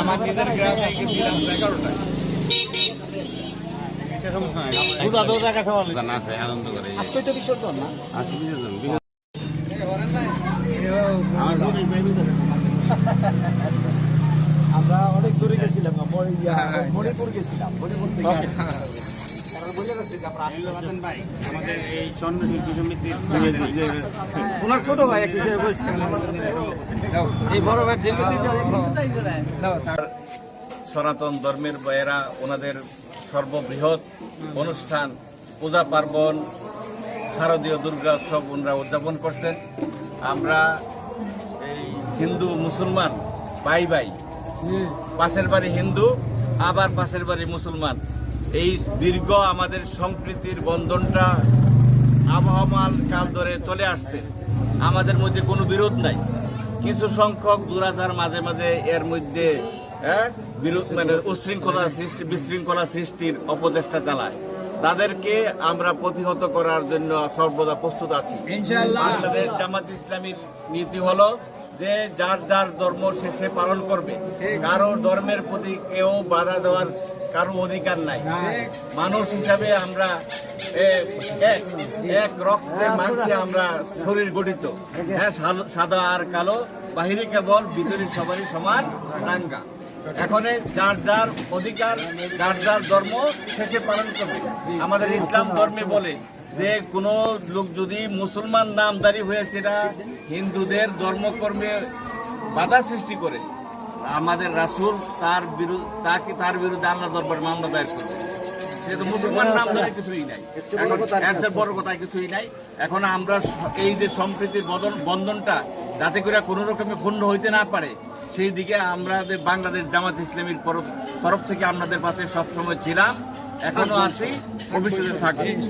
আমার নিজের গ্রামে গেছিলাম এগারোটায় জানা আছে আনন্দ করে। আজকে তো বিসর্জন না? আজকে বিসর্জন বিসর্জন। আমরা অনেক দূরে গেছিলাম মণিপুর গেছিলাম মণিপুর থেকে। আমাদের এই স্বর্ণ সমিতির ওনার ছোট ভাই এক হিসেবে বলছিলেন এই বড় ভাই সনাতন ধর্মের বয়েরা ওনাদের সর্ববৃহৎ অনুষ্ঠান পূজা পার্বণ শারদীয় দুর্গা উৎসব ওনারা উদযাপন করছেন আমরা এই হিন্দু মুসলমান ভাই ভাই পাশের বাড়ি হিন্দু আবার পাশের বাড়ি মুসলমান। এই দীর্ঘ আমাদের সম্প্রীতির বন্ধনটা আবহমান কাল ধরে চলে আসছে। আমাদের মধ্যে কোনো বিরোধ নাই। কিছু সংখ্যক দুরাচার মাঝে মাঝে এর মধ্যে হ্যাঁ, বিরোধ মানে উশৃঙ্খলা সৃষ্টি বিশৃঙ্খলা সৃষ্টির অপচেষ্টা চালায়। তাদেরকে আমরা প্রতিহত করার জন্য সর্বদা প্রস্তুত আছি। বাংলাদেশ জামাত ইসলামীর নীতি হলো যে যার যার ধর্ম সে পালন করবে। কারও ধর্মের প্রতি কেউ বাধা দেওয়ার কারও অধিকার নাই। মানুষ হিসাবে আমরা এক এক রক্তের মাংসে আমরা শরীর গঠিত। হ্যাঁ সাদা আর কালো, বাহিরে কেবল, ভিতরে সবারই সমান রাঙ্গা। এখন যার যার অধিকার, যার যার ধর্ম শেষে পালন করবে। আমাদের ইসলাম ধর্মে বলে যে, কোনো লোক যদি মুসলমান নামদারি হয়েছে না হিন্দুদের ধর্মকর্মে বাধা সৃষ্টি করে আমাদের রাসূল তার বিরুদ্ধে, তাকে তার বিরুদ্ধে আল্লাহ দরবার মামলা দায়ের করবে। সে তো মুসলমান নামদারি কিছুই নাই। বড় কথা কিছুই নাই। এখন আমরা এই যে সম্প্রীতির বদন, বন্ধনটা, যাতে করে কোনো রকমে ক্ষুণ্ণ হইতে না পারে, সেই দিকে আমাদের বাংলাদেশ জামাত ইসলামীর তরফ- থেকে আপনাদের পাশে সবসময় ছিলাম। এখনও আছি, ভবিষ্যতে থাকি